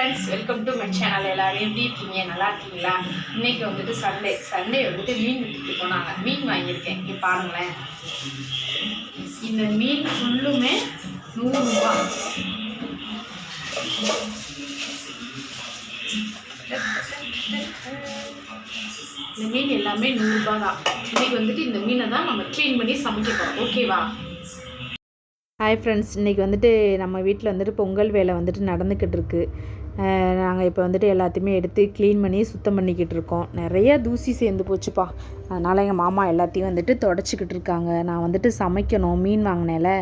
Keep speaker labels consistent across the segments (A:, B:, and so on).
A: friends welcome to my channel எல்லாரும் எப்படி இருக்கீங்க நல்லா இருக்கீங்களா இன்னைக்கு வந்துட்டு சண்டே சண்டே வந்துட்டு மீன் வித்துட்டு போனாங்க மீன் வாங்கியிருக்கேன் இங்கே பாருங்களேன் இந்த மீன் ஃபுல்லுமே நூறுரூபா இந்த மீன் எல்லாமே நூறுரூபா தான் இன்னைக்கு வந்துட்டு இந்த மீனை தான் நம்ம க்ளீன் பண்ணி சமைக்க ஓகேவா
B: ஹாய் ஃப்ரெண்ட்ஸ் இன்றைக்கி வந்துட்டு நம்ம வீட்டில் வந்துட்டு பொங்கல் வேலை வந்துட்டு நடந்துக்கிட்டு இருக்குது நாங்கள் இப்போ வந்துட்டு எல்லாத்தையுமே எடுத்து க்ளீன் பண்ணி சுத்தம் பண்ணிக்கிட்டு இருக்கோம் நிறைய தூசி சேர்ந்து போச்சுப்பா அதனால் எங்கள் மாமா எல்லாத்தையும் வந்துட்டு தொடச்சிக்கிட்டு இருக்காங்க நான் வந்துட்டு சமைக்கணும் மீன் வாங்கினேல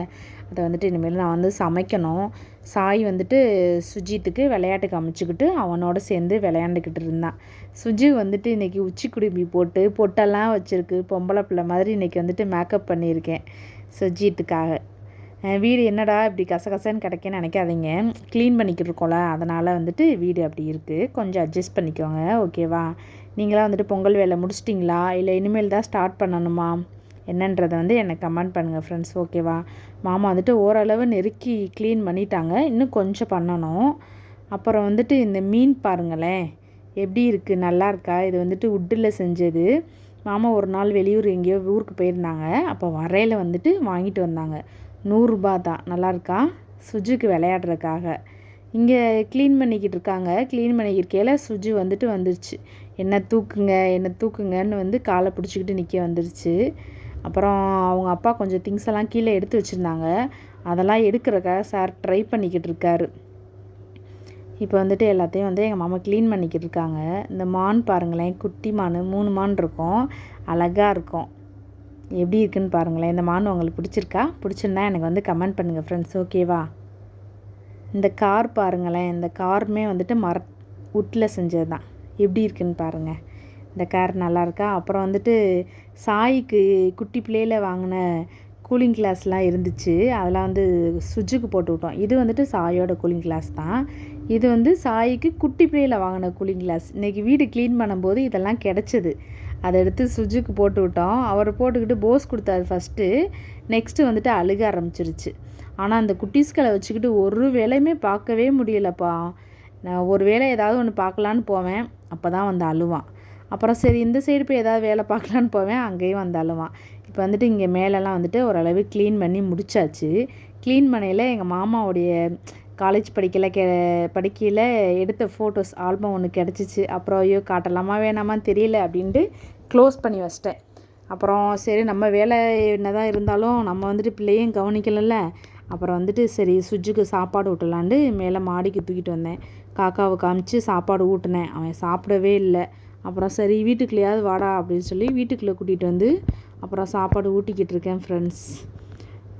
B: அதை வந்துட்டு இனிமேல் நான் வந்து சமைக்கணும் சாய் வந்துட்டு சுஜித்துக்கு விளையாட்டுக்கு அமைச்சிக்கிட்டு அவனோட சேர்ந்து விளையாண்டுக்கிட்டு இருந்தான் சுஜி வந்துட்டு இன்றைக்கி உச்சி குடும்பி போட்டு பொட்டெல்லாம் வச்சுருக்கு பொம்பளை பிள்ளை மாதிரி இன்றைக்கி வந்துட்டு மேக்கப் பண்ணியிருக்கேன் சுஜித்துக்காக வீடு என்னடா இப்படி கசகசன்னு கிடைக்கன்னு நினைக்காதீங்க க்ளீன் பண்ணிக்கிட்டு இருக்கோம்ல அதனால் வந்துட்டு வீடு அப்படி இருக்குது கொஞ்சம் அட்ஜஸ்ட் பண்ணிக்கோங்க ஓகேவா நீங்களாம் வந்துட்டு பொங்கல் வேலை முடிச்சிட்டிங்களா இல்லை இனிமேல் தான் ஸ்டார்ட் பண்ணணுமா என்னன்றதை வந்து எனக்கு கமெண்ட் பண்ணுங்கள் ஃப்ரெண்ட்ஸ் ஓகேவா மாமா வந்துட்டு ஓரளவு நெருக்கி க்ளீன் பண்ணிட்டாங்க இன்னும் கொஞ்சம் பண்ணணும் அப்புறம் வந்துட்டு இந்த மீன் பாருங்களேன் எப்படி இருக்குது நல்லா இருக்கா இது வந்துட்டு உட்டில் செஞ்சது மாமா ஒரு நாள் வெளியூர் எங்கேயோ ஊருக்கு போயிருந்தாங்க அப்போ வரையில் வந்துட்டு வாங்கிட்டு வந்தாங்க நூறுரூபா தான் நல்லாயிருக்கா சுஜிக்கு விளையாடுறதுக்காக இங்கே க்ளீன் பண்ணிக்கிட்டு இருக்காங்க க்ளீன் பண்ணிக்கிருக்கையில் சுஜி வந்துட்டு வந்துருச்சு என்ன தூக்குங்க என்ன தூக்குங்கன்னு வந்து காலை பிடிச்சிக்கிட்டு நிற்க வந்துருச்சு அப்புறம் அவங்க அப்பா கொஞ்சம் திங்ஸ் எல்லாம் கீழே எடுத்து வச்சுருந்தாங்க அதெல்லாம் எடுக்கிறக்காக சார் ட்ரை பண்ணிக்கிட்டு இருக்காரு இப்போ வந்துட்டு எல்லாத்தையும் வந்து எங்கள் மாமா க்ளீன் பண்ணிக்கிட்டு இருக்காங்க இந்த மான் பாருங்களேன் குட்டி மான் மூணு மான் இருக்கும் அழகாக இருக்கும் எப்படி இருக்குன்னு பாருங்களேன் இந்த மான் உங்களுக்கு பிடிச்சிருக்கா பிடிச்சிருந்தா எனக்கு வந்து கமெண்ட் பண்ணுங்கள் ஃப்ரெண்ட்ஸ் ஓகேவா இந்த கார் பாருங்களேன் இந்த காருமே வந்துட்டு மர உட்டில் செஞ்சது தான் எப்படி இருக்குன்னு பாருங்கள் இந்த கார் நல்லாயிருக்கா அப்புறம் வந்துட்டு சாய்க்கு குட்டி பிள்ளையில் வாங்கின கூலிங் கிளாஸ்லாம் இருந்துச்சு அதெல்லாம் வந்து சுவிட்சுக்கு போட்டு விட்டோம் இது வந்துட்டு சாயோட கூலிங் கிளாஸ் தான் இது வந்து சாய்க்கு குட்டி பிள்ளையில் வாங்கின கூலிங் கிளாஸ் இன்றைக்கி வீடு க்ளீன் பண்ணும்போது இதெல்லாம் கிடச்சிது அதை எடுத்து சுஜிக்கு போட்டு விட்டோம் அவர் போட்டுக்கிட்டு போஸ் கொடுத்தாரு ஃபஸ்ட்டு நெக்ஸ்ட்டு வந்துட்டு அழுக ஆரம்பிச்சிருச்சு ஆனால் அந்த குட்டீஸ்களை வச்சுக்கிட்டு ஒரு வேலையுமே பார்க்கவே முடியலப்பா நான் ஒரு வேலை ஏதாவது ஒன்று பார்க்கலான்னு போவேன் அப்போ தான் வந்து அழுவான் அப்புறம் சரி இந்த சைடு போய் ஏதாவது வேலை பார்க்கலான்னு போவேன் அங்கேயும் வந்து அழுவான் இப்போ வந்துட்டு இங்கே மேலெலாம் வந்துட்டு ஓரளவு க்ளீன் பண்ணி முடித்தாச்சு க்ளீன் பண்ணையில் எங்கள் மாமாவுடைய காலேஜ் படிக்கல கெ படிக்கையில் எடுத்த ஃபோட்டோஸ் ஆல்பம் ஒன்று கிடச்சிச்சு அப்புறம் ஐயோ காட்டலாமா வேணாமான்னு தெரியல அப்படின்ட்டு க்ளோஸ் பண்ணி வச்சிட்டேன் அப்புறம் சரி நம்ம வேலை என்ன தான் இருந்தாலும் நம்ம வந்துட்டு பிள்ளையும் கவனிக்கலைல்ல அப்புறம் வந்துட்டு சரி சுஜுக்கு சாப்பாடு ஊட்டலான்ட்டு மேலே மாடிக்கு தூக்கிட்டு வந்தேன் காக்காவை காமிச்சு சாப்பாடு ஊட்டினேன் அவன் சாப்பிடவே இல்லை அப்புறம் சரி வீட்டுக்குள்ளேயாவது வாடா அப்படின்னு சொல்லி வீட்டுக்குள்ளே கூட்டிகிட்டு வந்து அப்புறம் சாப்பாடு ஊட்டிக்கிட்டு இருக்கேன் ஃப்ரெண்ட்ஸ்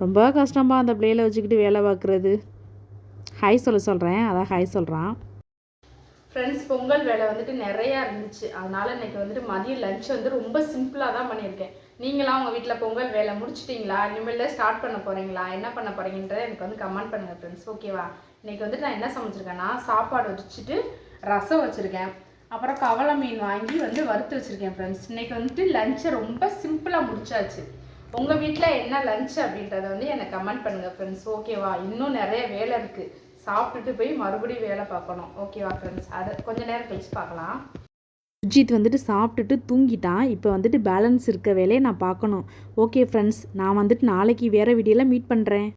B: ரொம்ப கஷ்டமாக அந்த பிள்ளையில வச்சுக்கிட்டு வேலை பார்க்குறது ஹாய் சொல்ல சொல்கிறேன் அதான் ஹாய் சொல்கிறான்
A: ஃப்ரெண்ட்ஸ் பொங்கல் வேலை வந்துட்டு நிறையா இருந்துச்சு அதனால் இன்றைக்கி வந்துட்டு மதிய லஞ்ச் வந்து ரொம்ப சிம்பிளாக தான் பண்ணியிருக்கேன் நீங்களாம் உங்கள் வீட்டில் பொங்கல் வேலை முடிச்சிட்டிங்களா இனிமேல் ஸ்டார்ட் பண்ண போகிறீங்களா என்ன பண்ண போகிறீங்கன்றத எனக்கு வந்து கமெண்ட் பண்ணுங்கள் ஃப்ரெண்ட்ஸ் ஓகேவா இன்றைக்கி வந்துட்டு நான் என்ன சமைச்சிருக்கேன்னா சாப்பாடு வச்சுட்டு ரசம் வச்சுருக்கேன் அப்புறம் கவலை மீன் வாங்கி வந்து வறுத்து வச்சுருக்கேன் ஃப்ரெண்ட்ஸ் இன்றைக்கி வந்துட்டு லஞ்சை ரொம்ப சிம்பிளாக முடிச்சாச்சு உங்கள் வீட்டில் என்ன லஞ்ச் அப்படின்றத வந்து எனக்கு கமெண்ட் பண்ணுங்கள் ஃப்ரெண்ட்ஸ் ஓகேவா இன்னும் நிறைய வேலை இருக்குது சாப்பிட்டுட்டு போய் மறுபடியும் வேலை பார்க்கணும் ஓகேவா ஃப்ரெண்ட்ஸ் அதை கொஞ்சம் நேரம் கழிச்சு பார்க்கலாம்
B: சுஜித் வந்துட்டு சாப்பிட்டுட்டு தூங்கிட்டான் இப்போ வந்துட்டு பேலன்ஸ் இருக்க வேலையை நான் பார்க்கணும் ஓகே ஃப்ரெண்ட்ஸ் நான் வந்துட்டு நாளைக்கு வேறு வீடியோவில் மீட் பண்ணுறேன்